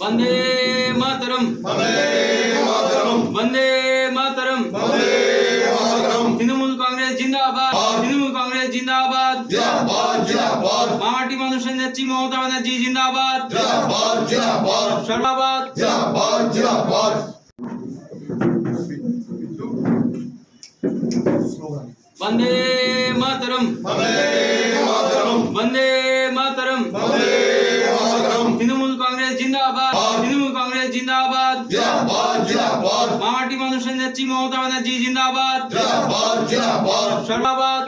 वंदे मातरम। वंदे मातरम। वंदे मातरम वंदे मातरम तृणमूल कांग्रेस जिंदाबाद। तृणमूल कांग्रेस जिंदाबाद। जिंदाबाद जिंदाबाद माटी मानुष नेत्री ममता बनर्जी जिंदाबाद। जिंदाबाद जिंदाबाद शराबाद जिंदाबाद जिंदाबाद वंदे मातरम। वंदे নেত্রী মমতা ব্যানার্জি জিন্দাবাদ। সর্বাবাদ।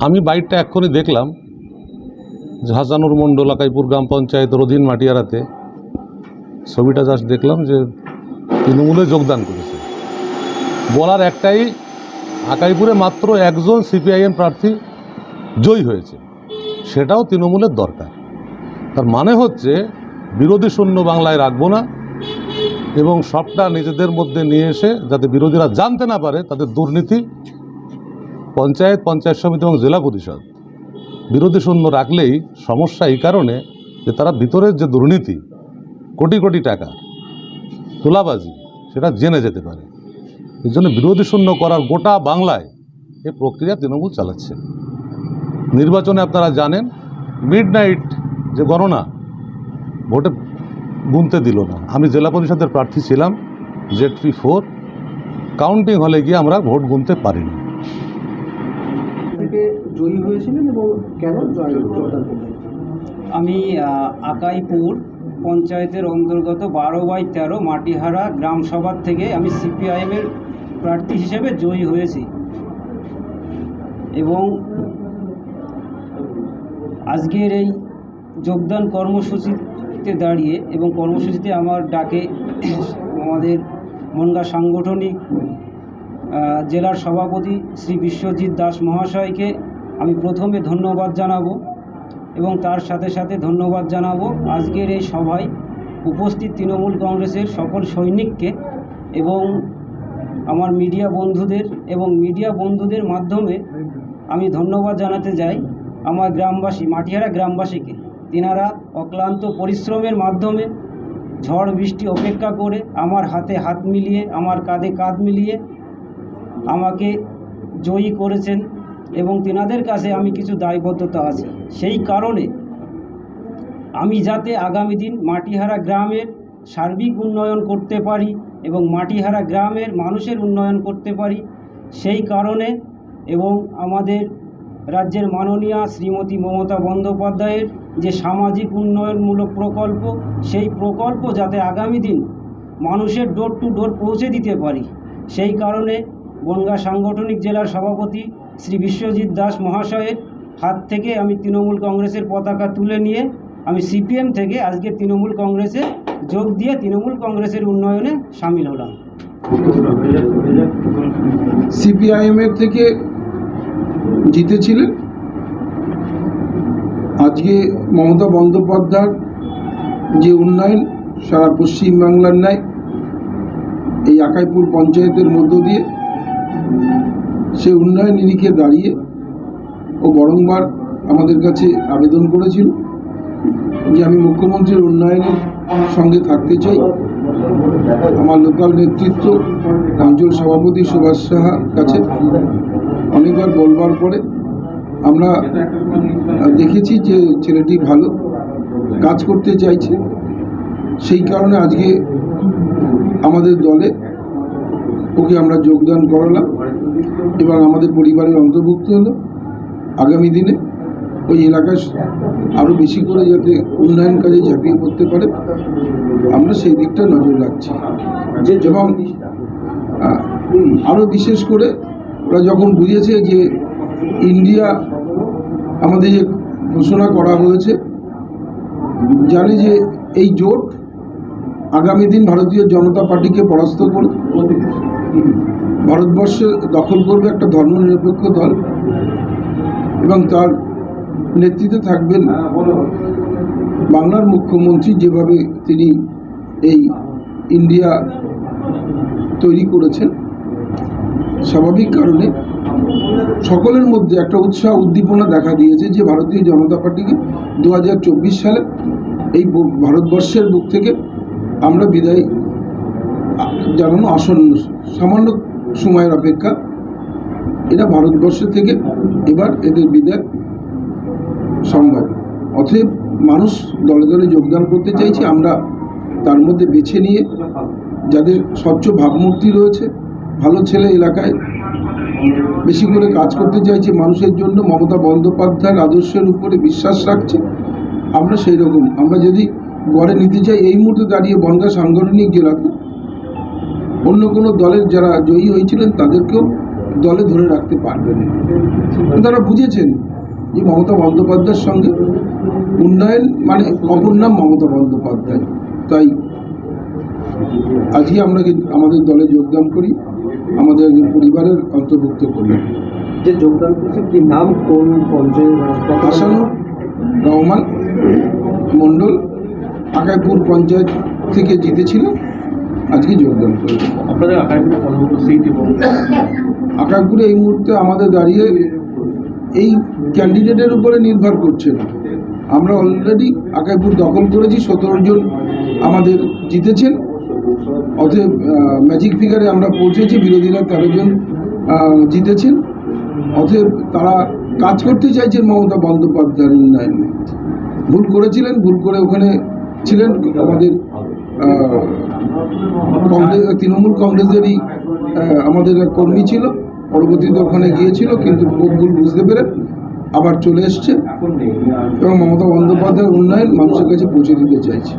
আমি বাইকটা এক্ষুনি দেখলাম, হাসানুর মণ্ডল আকাইপুর গ্রাম পঞ্চায়েতের অধীন মাটিয়ারাতে। ছবিটা জাস্ট দেখলাম যে তৃণমূলে যোগদান করেছে। বলার একটাই, আকাইপুরে মাত্র একজন সিপিআইএম প্রার্থী জয়ী হয়েছে। সেটাও তৃণমূলের দরকার। তার মানে হচ্ছে, বিরোধী শূন্য বাংলায় রাখব না এবং সবটা নিজেদের মধ্যে নিয়ে এসে যাতে বিরোধীরা জানতে না পারে তাদের দুর্নীতি পঞ্চায়েত পঞ্চায়েত সমিতি এবং জেলা পরিষদ। বিরোধী শূন্য রাখলেই সমস্যা এই কারণে যে তারা ভিতরের যে দুর্নীতি, কোটি কোটি টাকা, তোলাবাজি, সেটা জেনে যেতে পারে। এই জন্য বিরোধী শূন্য করার গোটা বাংলায় এ প্রক্রিয়া তৃণমূল চালাচ্ছে। নির্বাচনে আপনারা জানেন মিড নাইট যে গণনা, ভোটে গুনতে দিল না। আমি জেলা পরিষদের প্রার্থী ছিলাম, জেড ফোর। কাউন্টিং হলে গিয়ে আমরা ভোট গুনতে পারিনি। জয়ী হয়েছিলেন এবং কেন জয় যোগদান করলেন? আমি আকাইপুর পঞ্চায়েতের অন্তর্গত বারো বাই তেরো মাটিহারা গ্রাম সভার থেকে আমি সিপিআইএমের প্রার্থী হিসেবে জয়ী হয়েছি। এবং আজকের এই যোগদান কর্মসূচিতে দাঁড়িয়ে এবং কর্মসূচিতে আমার ডাকে আমাদের মনগা সাংগঠনিক জেলার সভাপতি শ্রী বিশ্বজিৎ দাস মহাশয়কে আমি প্রথমে ধন্যবাদ জানাব এবং তার সাথে সাথে ধন্যবাদ জানাব আজকের এই সভায় উপস্থিত তৃণমূল কংগ্রেসের সকল সৈনিককে এবং আমার মিডিয়া বন্ধুদের এবং মিডিয়া বন্ধুদের মাধ্যমে আমি ধন্যবাদ জানাতে যাই আমার গ্রামবাসী, মাটিহারা গ্রামবাসীকে। তিনারা অক্লান্ত পরিশ্রমের মাধ্যমে ঝড় বৃষ্টি অপেক্ষা করে আমার হাতে হাত মিলিয়ে, আমার কাঁধে কাঁধ মিলিয়ে আমাকে জয়ী করেছেন। এবং তেনাদের কাছে আমি কিছু দায়বদ্ধতা আছে। সেই কারণে আমি যাতে আগামী দিন মাটিহারা গ্রামের সার্বিক উন্নয়ন করতে পারি এবং মাটিহারা গ্রামের মানুষের উন্নয়ন করতে পারি, সেই কারণে এবং আমাদের রাজ্যের মাননীয়া শ্রীমতী মমতা বন্দ্যোপাধ্যায়ের যে সামাজিক উন্নয়নমূলক প্রকল্প, সেই প্রকল্প যাতে আগামী দিন মানুষের ডোর টু ডোর পৌঁছে দিতে পারি। সেই কারণে বনগাঁ সাংগঠনিক জেলার সভাপতি শ্রী বিশ্বজিৎ দাস মহাশয়ের হাত থেকে আমি তৃণমূল কংগ্রেসের পতাকা তুলে নিয়ে আমি সিপিএম থেকে আজকে তৃণমূল কংগ্রেসে যোগ দিয়ে তৃণমূল কংগ্রেসের উন্নয়নে সামিল হলাম। সিপিআইএমের থেকে জিতেছিলেন? আজকে মমতা বন্দ্যোপাধ্যায় যে উন্নয়ন, সারা পশ্চিমবাংলার ন্যায়, এই আকাইপুর পঞ্চায়েতের মধ্য দিয়ে সে উন্নয়ন নিরিখে দাঁড়িয়ে ও বরংবার আমাদের কাছে আবেদন করেছিল যে আমি মুখ্যমন্ত্রীর উন্নয়নের সঙ্গে থাকতে চাই। আমার লোকাল নেতৃত্ব অঞ্চল সভাপতি সুভাষ সাহার কাছে অনেকবার বলবার পরে আমরা দেখেছি যে ছেলেটি ভালো, কাজ করতে চাইছে। সেই কারণে আজকে আমাদের দলে ওকে আমরা যোগদান করালাম। এবং আমাদের পরিবারের অন্তর্ভুক্ত হলো। আগামী দিনে ওই এলাকায় আরও বেশি করে যাতে উন্নয়ন কাজে ঝাঁপিয়ে পড়তে পারে, আমরা সেই দিকটা নজর রাখছি। যে এবং আরও বিশেষ করে ওরা যখন বুঝেছে যে ইন্ডিয়া আমাদের যে ঘোষণা করা হয়েছে, জানে যে এই জোট আগামী দিন ভারতীয় জনতা পার্টিকে পরাস্ত করে ভারতবর্ষে দখল করবে একটা ধর্মনিরপেক্ষ দল। এবং তার নেতৃত্বে থাকবেন বাংলার মুখ্যমন্ত্রী যেভাবে তিনি এই ইন্ডিয়া তৈরি করেছেন। স্বাভাবিক কারণে সকলের মধ্যে একটা উৎসাহ, উদ্দীপনা দেখা দিয়েছে যে ভারতীয় জনতা পার্টিকে দু হাজার চব্বিশ সালে এই ভারতবর্ষের বুক থেকে আমরা বিদায় জানানো আসন্ন সামান্য সময়ের অপেক্ষা। এটা ভারতবর্ষ থেকে এবার এদের বিদায় সম্ভব। অতএব মানুষ দলে দলে যোগদান করতে চাইছে, আমরা তার মধ্যে বেছে নিয়ে যাদের স্বচ্ছ ভাবমূর্তি রয়েছে, ভালো ছেলে এলাকায় বেশি করে কাজ করতে চাইছে, মানুষের জন্য মমতা বন্দ্যোপাধ্যায়ের আদর্শের উপরে বিশ্বাস রাখছে, আমরা সেই রকম। আমরা যদি গড়ে নিতে চাই এই মুহূর্তে দাঁড়িয়ে বনগা সাংগঠনিক জেলাতে। অন্য কোনো দলের যারা জয়ী হয়েছিলেন তাদেরকেও দলে ধরে রাখতে পারবেন। তারা বুঝেছেন যে মমতা বন্দ্যোপাধ্যায়ের সঙ্গে উন্নয়ন মানে অপর নাম মমতা বন্দ্যোপাধ্যায়। তাই আজকে আমরা আমাদের দলে যোগদান করি আমাদের একজন পরিবারের অন্তর্ভুক্ত করি। যে যোগদান করছে কি নাম? কোন পঞ্চায়েত? হাসানুর রহমান মণ্ডল আকাইপুর পঞ্চায়েত থেকে জিতেছিল আজকে যোগদান করেছে। আপনাদের আকাইপুরে কতগুলো সিট এবং আকাইপুরে এই মুহূর্তে আমাদের দাঁড়িয়ে এই ক্যান্ডিডেটের উপরে নির্ভর করছে না। আমরা অলরেডি আকাইপুর দখল করেছি সতেরো জন আমাদের জিতেছেন। অতএব ম্যাজিক ফিগারে আমরা পৌঁছেছি বিরোধীরা তেরো জন জিতেছেন। অতএব তারা কাজ করতে চাইছেন মমতা বন্দ্যোপাধ্যায়ের উন্নয়নে। ভুল করেছিলেন ভুল করে ওখানে ছিলেন আমাদের কংগ্রেস, তৃণমূল কংগ্রেসেরই আমাদের কর্মী ছিল। পরবর্তীতে ওখানে গিয়েছিল, কিন্তু ভুল বুঝতে পেরে আবার চলে এসছে এবং মমতা বন্দ্যোপাধ্যায়ের উন্নয়ন মানুষের কাছে পৌঁছে দিতে চাইছে।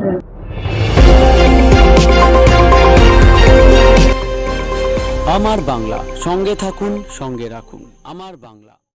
আমার বাংলা, সঙ্গে থাকুন, সঙ্গে রাখুন। আমার বাংলা।